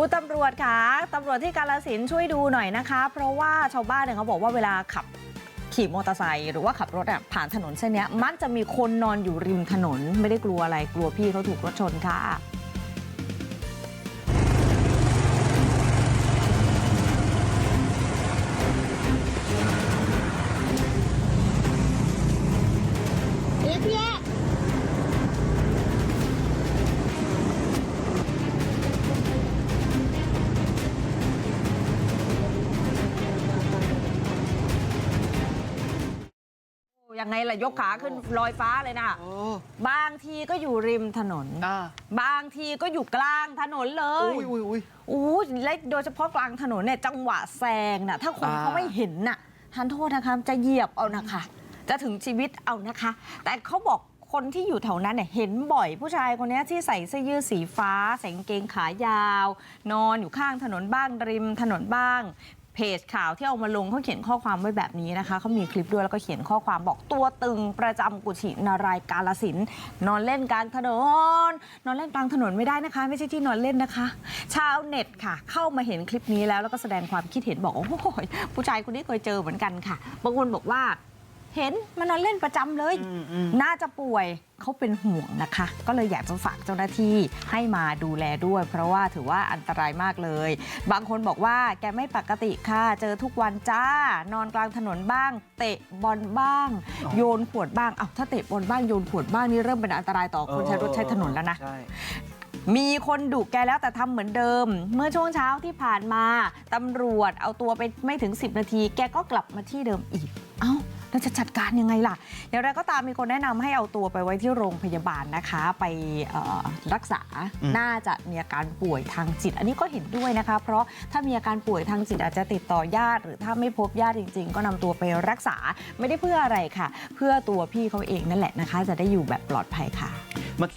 คุณตำรวจคะตำรวจที่กาลสินช่วยดูหน่อยนะคะ เพราะว่าชาวบ้านเนี่ยเขาบอกว่าเวลาขับขี่มอเตอร์ไซค์หรือว่าขับรถอะผ่านถนนเส้นนี้มักจะมีคนนอนอยู่ริมถนน ไม่ได้กลัวอะไรกลัวพี่เขาถูกรถชนค่ะเอ๊ะพี่ ยังไงล่ะ ยกขาขึ้นลอยฟ้าเลยนะโอ้บางทีก็อยู่ริมถนนอ่าบางทีก็อยู่กลางถนนเลอุ้ยยอุ้ยอุ้ยอู้และโดยเฉพาะกลางถนนเนี่ยจังหวะแซงน่ะ ถ้าคนอ่าเขาไม่เห็นน่ะทานโทษนะคะจะเหยียบเอานะคะ จะถึงชีวิตเอานะคะ แต่เขาบอกคนที่อยู่แถวนั้นเนี่ยเห็นบ่อยผู้ชายคนเนี้ยที่ใส่เสื้อยืดสีฟ้า ใส่กางเกงขายาว นอนอยู่ข้างถนนบ้างริมถนนบ้าง เพจข่าวที่เอามาลงเขาเขียนข้อความไว้แบบนี้นะคะเขามีคลิปด้วยแล้วก็เขียนข้อความบอกตัวตึงประจำกุชินารายกาลสินนอนเล่นกลางถนน นอนเล่นกลางถนนไม่ได้นะคะ ไม่ใช่ที่นอนเล่นนะคะ ชาวเน็ตค่ะ เข้ามาเห็นคลิปนี้แล้วแล้วก็แสดงความคิดเห็นบอกโอ้โหผู้ชายคนนี้เคยเจอเหมือนกันค่ะบางคนบอกว่า เห็นมันนอนเล่นประจำเลยอืมอืมน่าจะป่วยเขาเป็นห่วงนะคะ ก็เลยอยากจะฝากเจ้าหน้าที่ให้มาดูแลด้วย เพราะว่าถือว่าอันตรายมากเลย บางคนบอกว่าแกไม่ปกติค่ะ เจอทุกวันจ้า นอนกลางถนนบ้าง เตะบอลบ้าง โยนขวดบ้าง เอ้าถ้าเตะบอลบ้างโยนขวดบ้างนี่เริ่มเป็นอันตรายต่อคนใช้รถใช้ถนนแล้วนะ ใช่ มีคนดุแกแล้วแต่ทำเหมือนเดิม เมื่อช่วงเช้าที่ผ่านมาตำรวจเอาตัวไปไม่ถึง 10 นาที แกก็กลับมาที่เดิมอีก เอ้า แล้วจะจัดการยังไงล่ะอย่างไรก็ตามมีคนแนะนำให้เอาตัวไปไว้ที่โรงพยาบาลนะคะ ไปเอ่อรักษาน่าจะมีอาการป่วยทางจิต อันนี้ก็เห็นด้วยนะคะ เพราะถ้ามีอาการป่วยทางจิตอาจจะติดต่อญาติ หรือถ้าไม่พบญาติจริง ๆ ก็นำตัวไปรักษาไม่ได้เพื่ออะไรค่ะ เพื่อตัวพี่เขาเองนั่นแหละนะคะ จะได้อยู่แบบปลอดภัยค่ะเมื่อ